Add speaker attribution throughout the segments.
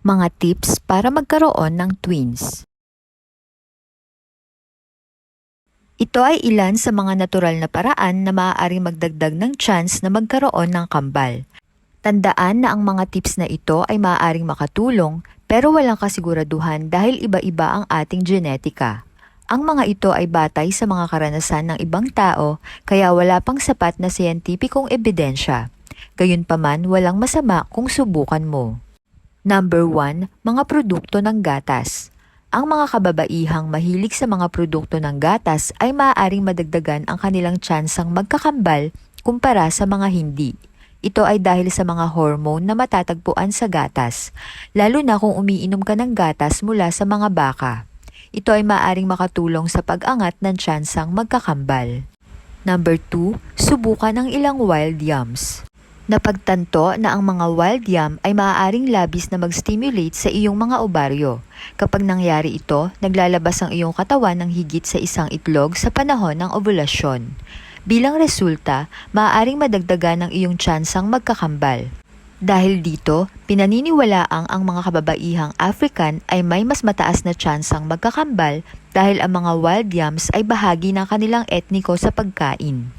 Speaker 1: Mga tips para magkaroon ng twins. Ito ay ilan sa mga natural na paraan na maaaring magdagdag ng chance na magkaroon ng kambal. Tandaan na ang mga tips na ito ay maaaring makatulong pero walang kasiguraduhan dahil iba-iba ang ating genetika. Ang mga ito ay batay sa mga karanasan ng ibang tao kaya wala pang sapat na siyentipikong ebidensya. Gayunpaman, walang masama kung subukan mo. Number 1, mga produkto ng gatas. Ang mga kababaihang mahilig sa mga produkto ng gatas ay maaaring madagdagan ang kanilang tsansang magkakambal kumpara sa mga hindi. Ito ay dahil sa mga hormone na matatagpuan sa gatas, lalo na kung umiinom ka ng gatas mula sa mga baka. Ito ay maaaring makatulong sa pag-angat ng tsansang magkakambal. Number 2, subukan ang ilang wild yams. Napagtanto na ang mga wild yam ay maaaring labis na mag-stimulate sa iyong mga ovaryo. Kapag nangyari ito, naglalabas ang iyong katawan ng higit sa isang itlog sa panahon ng ovulasyon. Bilang resulta, maaaring madagdagan ang iyong tsansang magkakambal. Dahil dito, pinaniniwalaang ang mga kababaihang African ay may mas mataas na tsansang magkakambal dahil ang mga wild yams ay bahagi ng kanilang etniko sa pagkain.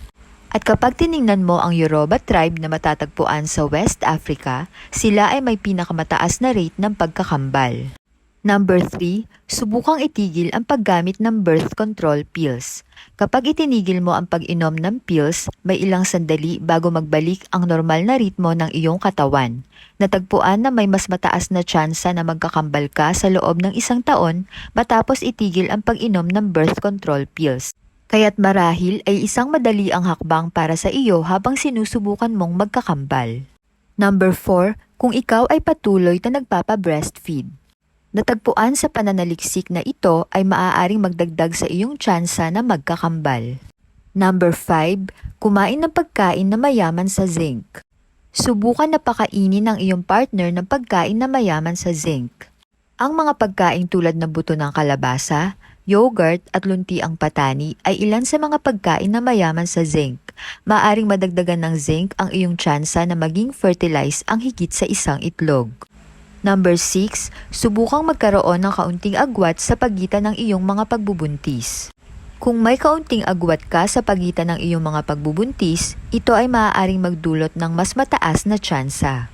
Speaker 1: At kapag tiningnan mo ang Yoruba tribe na matatagpuan sa West Africa, sila ay may pinakamataas na rate ng pagkakambal. Number 3, subukang itigil ang paggamit ng birth control pills. Kapag itinigil mo ang pag-inom ng pills, may ilang sandali bago magbalik ang normal na ritmo ng iyong katawan. Natagpuan na may mas mataas na tsansa na magkakambal ka sa loob ng isang taon matapos itigil ang pag-inom ng birth control pills. Kaya't marahil ay isang madali ang hakbang para sa iyo habang sinusubukan mong magkakambal. Number 4, kung ikaw ay patuloy na nagpapa-breastfeed. Natagpuan sa pananaliksik na ito ay maaaring magdagdag sa iyong tsansa na magkakambal. Number 5, kumain ng pagkain na mayaman sa zinc. Subukan na pakainin ng iyong partner ng pagkain na mayaman sa zinc. Ang mga pagkain tulad ng buto ng kalabasa, yogurt at luntiang patani ay ilan sa mga pagkain na mayaman sa zinc. Maaring madagdagan ng zinc ang iyong tsansa na maging fertilize ang higit sa isang itlog. Number 6, subukang magkaroon ng kaunting agwat sa pagitan ng iyong mga pagbubuntis. Kung may kaunting agwat ka sa pagitan ng iyong mga pagbubuntis, ito ay maaaring magdulot ng mas mataas na tsansa.